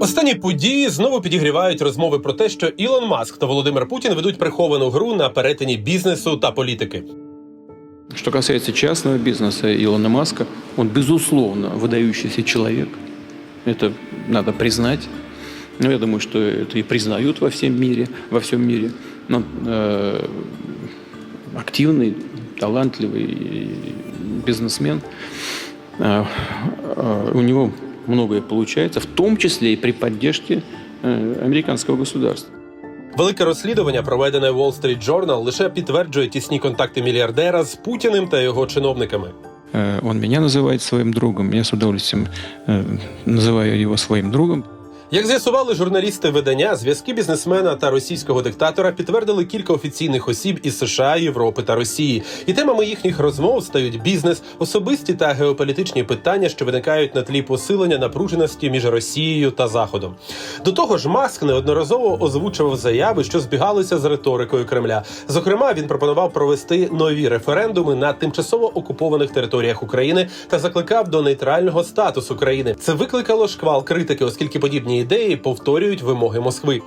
Останні події знову підігрівають розмови про те, що Ілон Маск та Володимир Путін ведуть приховану гру на перетині бізнесу та політики. Что касается частного бизнеса Илона Маска, он, безусловно, выдающийся человек. Это надо признать. Но я думаю, что это и признают во всем мире, во всем мире. Но э, активный, талантливый бизнесмен. Э, э, у него многое получается, в том числе и при поддержке э, американского государства. Велике розслідування, проведене Wall Street Journal, лише підтверджує тісні контакти мільярдера з Путіним та його чиновниками. Э, Он меня называет своим другом, я с удовольствием э, называю его своим другом. Як з'ясували журналісти видання, зв'язки бізнесмена та російського диктатора підтвердили кілька офіційних осіб із США, Європи та Росії. І темами їхніх розмов стають бізнес, особисті та геополітичні питання, що виникають на тлі посилення напруженості між Росією та Заходом. До того ж, Маск неодноразово озвучував заяви, що збігалися з риторикою Кремля. Зокрема, він пропонував провести нові референдуми на тимчасово окупованих територіях України та закликав до нейтрального статусу країни. Це викликало шквал критики, оскільки подібні ідеї повторюють вимоги Москви.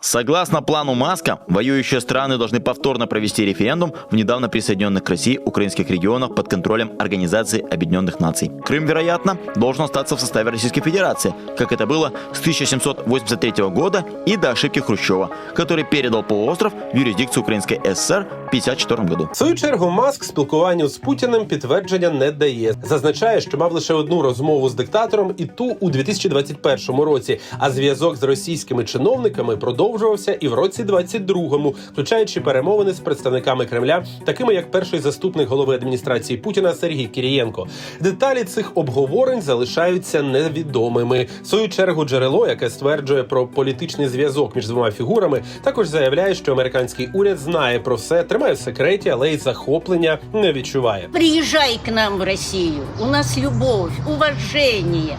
Согласно плану Маска, воюющие страны должны повторно провести референдум в недавно присоединенных к России украинских регионах под контролем Организации Объединенных Наций. Крым, вероятно, должен остаться в составе Российской Федерации, как это было с 1783 года и до ошибки Хрущева, который передал полуостров в юрисдикцию Украинской ССР в 1954 году. В свою чергу Маск спілкуванню з Путіним підтвердження не дає. Зазначає, що мав лише одну розмову з диктатором, і ту у 2021 році. А зв'язок з російськими чиновниками продовжувався і в році 22-му, включаючи перемовини з представниками Кремля, такими як перший заступник голови адміністрації Путіна Сергій Кірієнко. Деталі цих обговорень залишаються невідомими. В свою чергу джерело, яке стверджує про політичний зв'язок між двома фігурами, також заявляє, що американський уряд знає про все, тримає в секреті, але й захоплення не відчуває. Приезжай к нам в Россию. У нас любовь, уважение.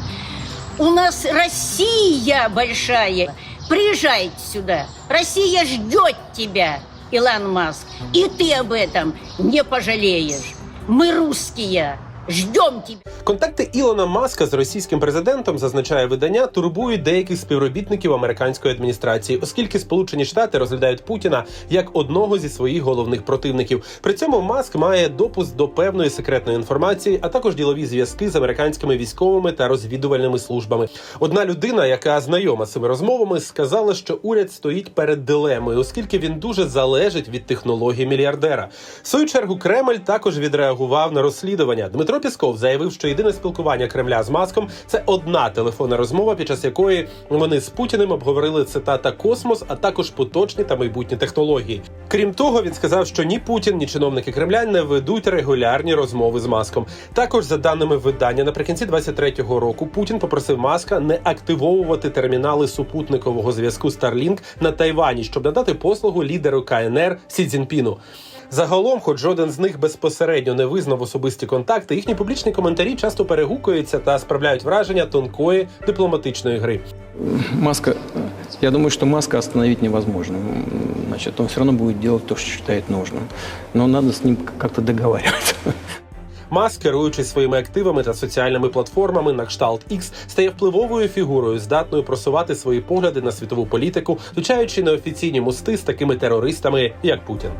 У нас Россия большая. Приезжай сюда. Россия ждет тебя, Илон Маск. И ты об этом не пожалеешь. Мы русские. Ждем тебя. Контакти Ілона Маска з російським президентом зазначає видання, турбують деяких співробітників американської адміністрації, оскільки Сполучені Штати розглядають Путіна як одного зі своїх головних противників. При цьому Маск має допуск до певної секретної інформації, а також ділові зв'язки з американськими військовими та розвідувальними службами. Одна людина, яка знайома з цими розмовами, сказала, що уряд стоїть перед дилемою, оскільки він дуже залежить від технологій мільярдера. В свою чергу Кремль також відреагував на розслідування. Дмитро Пісков заявив, що єдине спілкування Кремля з Маском це одна телефонна розмова, під час якої вони з Путіним обговорили цитата космос, а також поточні та майбутні технології. Крім того, він сказав, що ні Путін, ні чиновники Кремля не ведуть регулярні розмови з Маском. Також за даними видання, наприкінці 23-го року Путін попросив Маска не активовувати термінали супутникового зв'язку Starlink на Тайвані, щоб надати послугу лідеру КНР Сі Цзіньпіну. Загалом, хоч жоден з них безпосередньо не визнав особисті контакти, їхні публічні коментарі часто перегукуються та справляють враження тонкої дипломатичної гри. Маска, я думаю, что Маска остановить невозможно. Значит, он все равно будет делать то, что считает нужным. Но надо с ним как-то договариваться. Маск, керуючись своїми активами та соціальними платформами на кшталт X, стає впливовою фігурою, здатною просувати свої погляди на світову політику, включаючи неофіційні мости з такими терористами, як Путін.